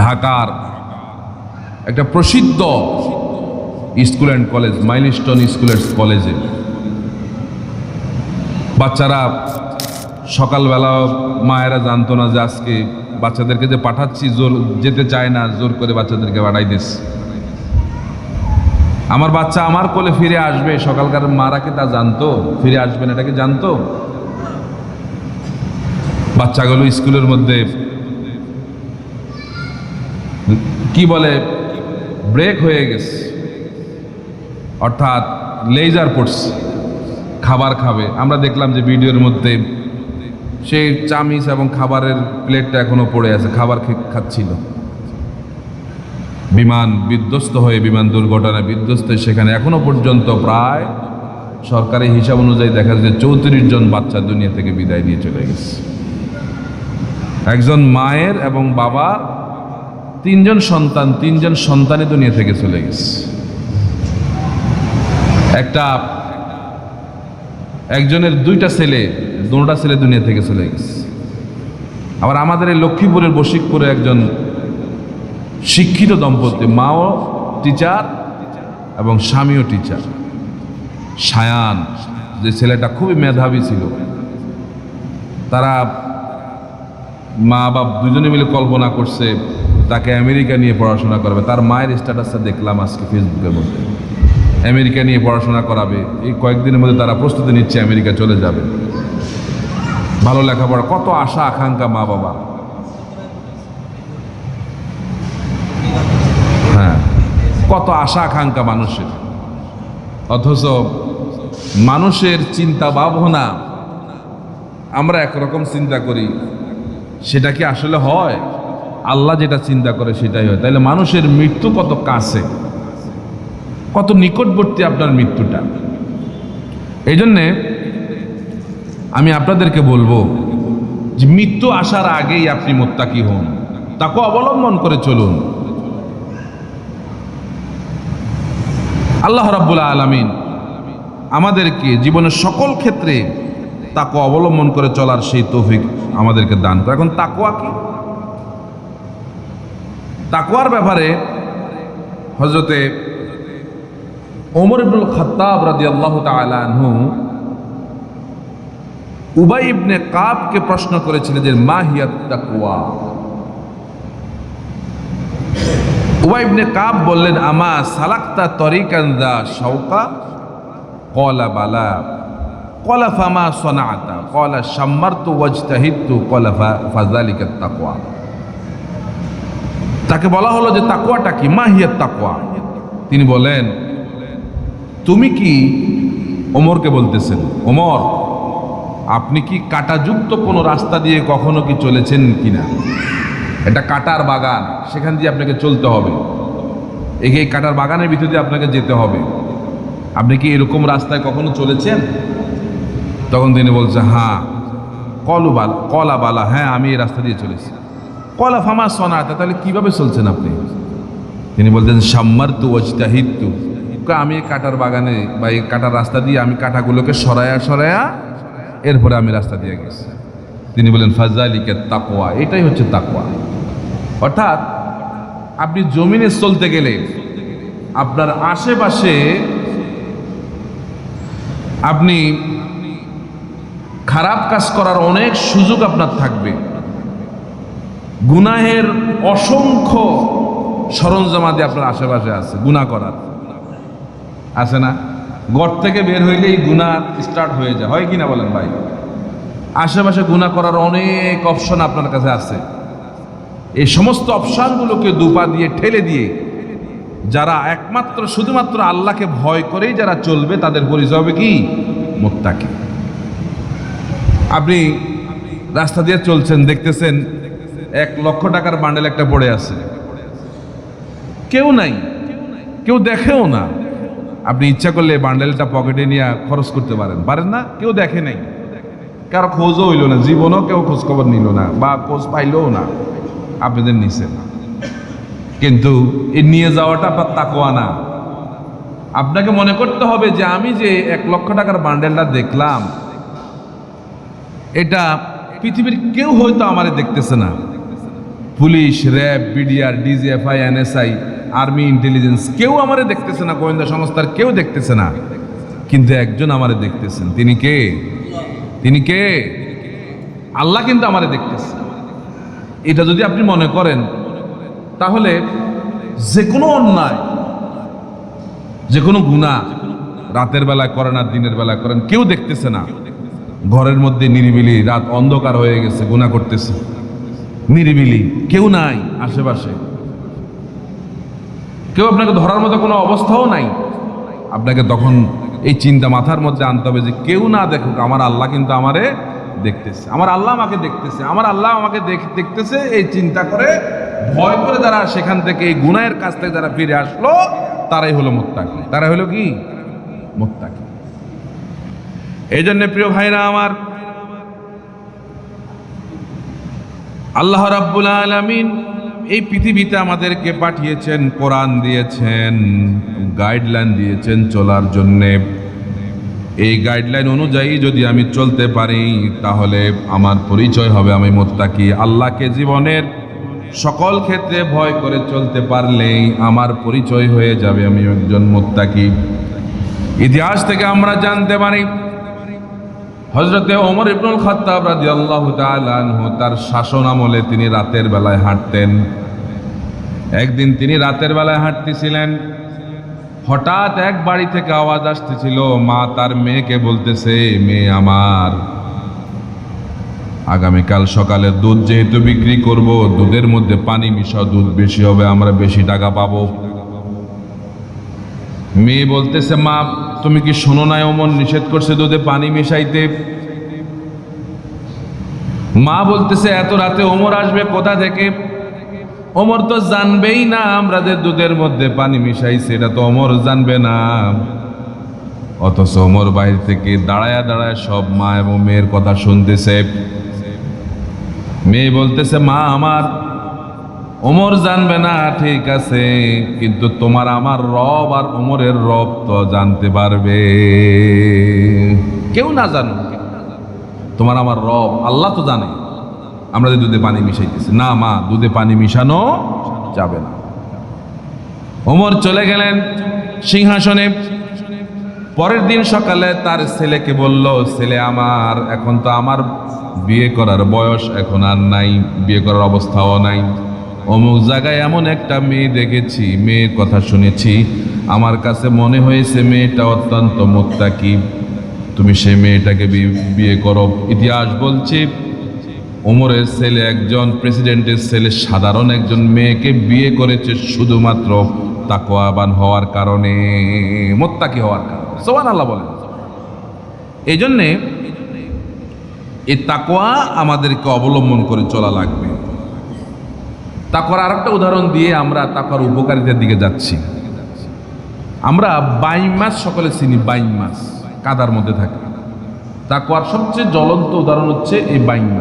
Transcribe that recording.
ঢাকার একটা প্রসিদ্ধ school and college, Milestone school and কলেজে। বাচ্চারা সকালবেলা মায়েরা জানতো না যে আজকে বাচ্চাদেরকে যে পাঠাচ্ছি, জোর যেতে চায় না, জোর করে বাচ্চাদেরকে পাঠাই দিস আমার বাচ্চা আমার কোলে ফিরে আসবে, সকালকার মারা কি তা জানতো? ফিরে আসবেন এটাকে জানতো? বাচ্চাগুলো স্কুলের মধ্যে কি বলে ব্রেক হয়ে গেছে। অর্থাৎ লেজার পড়ছে। খাবার খাবে। আমরা দেখলাম যে ভিডিওর মধ্যে সেই চামিচ এবং খাবারের প্লেটটা এখনও পড়ে আছে, খাবার খাচ্ছিল। বিমান বিধ্বস্ত হয়ে, বিমান দুর্ঘটনায় বিধ্বস্ত সেখানে এখনও পর্যন্ত প্রায় সরকারি হিসাব অনুযায়ী দেখা যায় চৌত্রিশ জন বাচ্চা দুনিয়া থেকে বিদায় নিয়ে চলে গেছে। একজন মায়ের এবং বাবার তিনজন সন্তান, তিনজন সন্তানই দুনিয়া থেকে চলে গেছে। একটা, একজনের দুইটা ছেলে, দুটা ছেলে দুনিয়া থেকে চলে গেছে। আবার আমাদের এই লক্ষ্মীপুরের বশিকপুরে একজন শিক্ষিত দম্পতি, মাও টিচার এবং স্বামীও টিচার সায়ান, যে ছেলেটা খুবই মেধাবী ছিল। তারা মা বাপ দুজনে মিলে কল্পনা করছে তাকে আমেরিকা নিয়ে পড়াশোনা করাবে। তার মায়ের স্ট্যাটাসটা দেখলাম আজকে ফেসবুকের মধ্যে। আমেরিকা নিয়ে পড়াশোনা করাবে। এই কয়েকদিনের মধ্যে তারা প্রস্তুতি নিচ্ছে আমেরিকা চলে যাবে। ভালো লেখাপড়া। কত আশা, আকাঙ্ক্ষা মা বাবা। হ্যাঁ কত আশা, আকাঙ্ক্ষা মানুষের। অথচ মানুষের চিন্তা ভাবনা, আমরা একরকম চিন্তা করি, সেটা কি আসলে হয়? আল্লাহ যেটা চিন্তা করে সেটাই হয়। তাহলে মানুষের মৃত্যু কত কাছে? কত নিকটবর্তী আপনার মৃত্যুটা? এই জন্যে আমি আপনাদেরকে বলব যে মৃত্যু আসার আগেই আপনি মোত্তাকি হন। তাকে অবলম্বন করে চলুন। আল্লাহ রাব্বুল আলামিন আমাদেরকে জীবনের সকল ক্ষেত্রে তাকে অবলম্বন করে চলার সেই তৌফিক আমাদেরকে দান করে। এখন তাকোয়া কি? তাকওয়ার ব্যাপারে হজরতে ওমর ইবনুল খাত্তাব রাদিয়াল্লাহু তাআলা আনহু উবাই ইবনে কাবকে প্রশ্ন করেছিলেন যে মাহিয়াত তাকওয়া? উবাই ইবনে কাব বললেন, আমা সালাক্তা তরিকান দা শাওকা? কলা বালা। কলা ফামা সনাতা কলা শাম্মারতু ওয়াজতাহিদতু। কলা ফাজালিকা তাকওয়া। তাকে বলা হলো যে তাকুয়াটা কি? মাহিয়াত তাকুয়া তিনি বলেন, তুমি কি ওমরকে বলতেছেন? ওমর, আপনি কি কাটাযুক্ত কোনো রাস্তা দিয়ে কখনো কি চলেছেন কিনা? এটা কাটার বাগান, সেখান দিয়ে আপনাকে চলতে হবে। এই কাটার বাগানের ভিতর দিয়ে আপনাকে যেতে হবে। আপনি কি এরকম রাস্তায় কখনো চলেছেন? তখন তিনি বলছে হ্যাঁ কলু বালা, কলা বালা হ্যাঁ আমি এই রাস্তা দিয়ে চলেছি। কলা ফামা সনাতা, তাহলে কীভাবে চলছেন আপনি? তিনি বলতেন সাম্মার তু অজিতাহিদ আমি কাটার বাগানে বা এই কাটার রাস্তা দিয়ে আমি কাটাগুলোকে সরায়া সরায়া এরপরে আমি রাস্তা দিয়ে গেছি। তিনি বলেন ফাজালিকে তাকোয়া এটাই হচ্ছে তাকোয়া অর্থাৎ, আপনি জমিনে চলতে গেলে আপনার আশেপাশে আপনি খারাপ কাজ করার অনেক সুযোগ আপনার থাকবে। গুনাহের অসংখ্য সরঞ্জামাদি আপনার আশেপাশে আছে, গুনাহ করার। আছে না? ঘর থেকে বের হইলেই গুনাহ স্টার্ট হয়ে যায়। হয় কি না বলেন ভাই? আশেপাশে গুনাহ করার অনেক অপশন আপনার কাছে আছে। এই সমস্ত অপশানগুলোকে দুপা দিয়ে, ঠেলে দিয়ে যারা একমাত্র, শুধুমাত্র আল্লাহকে ভয় করেই যারা চলবে, তাদের পরিচয় হবে কি? মোত্তাকি। আপনি রাস্তা দিয়ে চলছেন, দেখতেছেন এক লক্ষ টাকার বান্ডেল একটা পড়ে আছে। কেউ নাই। কেউ দেখেও না। আপনি ইচ্ছা করলে বান্ডেলটা পকেটে নিয়ে খরচ করতে পারেন। পারেন না? কেউ দেখে নাই। কারও খোঁজও হইল না। জীবনও কেউ খোঁজ খবর নিল না বা খোঁজ পাইলও না। আপনাদের নিচে কিন্তু এই নিয়ে যাওয়াটা আপনার তাকোয়া না। আপনাকে মনে করতে হবে যে আমি যে এক লক্ষ টাকার বান্ডেলটা দেখলাম, এটা পৃথিবীর কেউ হয়তো আমারে দেখতেছে না। Police, RAB, BDR, DGFI, NSI, army intelligence, কেউ আমারে দেখতেছে না, গোয়েন্দা সংস্থার কেউ দেখতেছে না। কিন্তু একজন আমারে দেখতেছেন। তিনি কে? তিনি কে? আল্লাহ কিন্তু আমারে দেখতেছে। এটা যদি আপনি মনে করেন, তাহলে যে কোনো অন্যায় যে কোনো গুণা রাতের বেলায় করেন আর দিনের বেলায় করেন, কেউ দেখতেছে না। ঘরের মধ্যে নিরিবিলি রাত অন্ধকার হয়ে গেছে গুণা করতেছে। নিরিবিলি, কেউ নাই আশেপাশে। কেউ আপনাকে ধরার মতো কোনো অবস্থাও নাই। আপনাকে তখন এই চিন্তা মাথার মধ্যে আনতে হবে যে কেউ না দেখুক, আমার আল্লাহ কিন্তু আমারে দেখতেছে। আমার আল্লাহ আমাকে দেখতেছে। আমার আল্লাহ আমাকে দেখতেছে, এই চিন্তা করে ভয় করে যারা সেখান থেকে, এই গুনায়ের কাছ থেকে যারা ফিরে আসলো, তারাই হলো মোত্তাকি। তারা হলো কি? মোত্তাকি। এই জন্য প্রিয় ভাইরা আমার আল্লাহ রাব্বুল আলামিন এই পৃথিবীতে আমাদেরকে পাঠিয়েছেন, কোরআন দিয়েছেন, গাইডলাইন দিয়েছেন চলার জন্যে। এই গাইডলাইন অনুযায়ী যদি আমি চলতে পারি, তাহলে আমার পরিচয় হবে আমি মোত্তাকি। আল্লাহকে জীবনের সকল ক্ষেত্রে ভয় করে চলতে পারলেই আমার পরিচয় হয়ে যাবে আমি একজন মোত্তাকি। ইতিহাস থেকে আমরা জানতে পারি হজরতে ওমর ইবনুল খাত্তাব তাআলা আনহু তার শাসন আমলে তিনি রাতের বেলায় হাঁটতেন। একদিন তিনি রাতের বেলায় হাঁটতেছিলেন। হঠাৎ এক বাড়ি থেকে আওয়াজ আসতেছিল, মা, তার মেয়েকে বলতেছে, মেয়ে আমার। আগামীকাল সকালে দুধ যেহেতু বিক্রি করব, দুধের মধ্যে পানি মিশা দুধ বেশি হবে, আমরা বেশি টাকা পাবো। মেয়ে বলতেছে, মা তুমি কি শোনো নাই অমন নিষেধ করছে দুধে পানি মিশাইতে? মা বলতেছে, এত রাতে ওমর আসবে কোথা থেকে? ওমর তো জানবেই না আমরা যে দুধের মধ্যে পানি মিশাইছে, এটা তো অমর জানবে না। অথচ ওমর বাইরে থেকে দাঁড়ায়া দাঁড়ায় সব মা এবং মেয়ের কথা শুনতেছে। মেয়ে বলতেছে, মা, আমার ওমর জানবে না, ঠিক আছে, কিন্তু তোমার আমার রব আর ওমরের রব তো জানতে পারবে। কেউ না জানো তোমার আমার রব, আল্লাহ তো জানে। আমরা যে দুধে পানি মিশাইতেছি। না মা, দুধে পানি মিশানো যাবে না। ওমর চলে গেলেন সিংহাসনে। পরের দিন সকালে তার ছেলেকে বলল, ছেলে আমার, এখন তো আমার বিয়ে করার বয়স এখন আর নাই, বিয়ে করার অবস্থাও নাই। অমুক জায়গায় এমন একটা মেয়ে দেখেছি, মেয়ের কথা শুনেছি। আমার কাছে মনে হয়েছে মেয়েটা অত্যন্ত মোত্তাকি। তুমি সেই মেয়েটাকে বিয়ে করো। ইতিহাস বলছে, ওমরের ছেলে একজন, প্রেসিডেন্টের ছেলে সাধারণ একজন মেয়েকে বিয়ে করেছে শুধুমাত্র তাকোয়াবান হওয়ার কারণে, মোত্তাকি হওয়ার কারণে। সোহান আল্লাহ বলেন। এই জন্যে এই তাকোয়া আমাদেরকে অবলম্বন করে চলা লাগবে। তাকওয়ার আরেকটা উদাহরণ দিয়ে আমরা তাকর উপকারিতার দিকে যাচ্ছি। আমরা বাই মাছ, সকলে চিনি বাই মাছ, কাদার মধ্যে থাকে। তাকওয়ার সবচেয়ে জ্বলন্ত উদাহরণ হচ্ছে এই বাই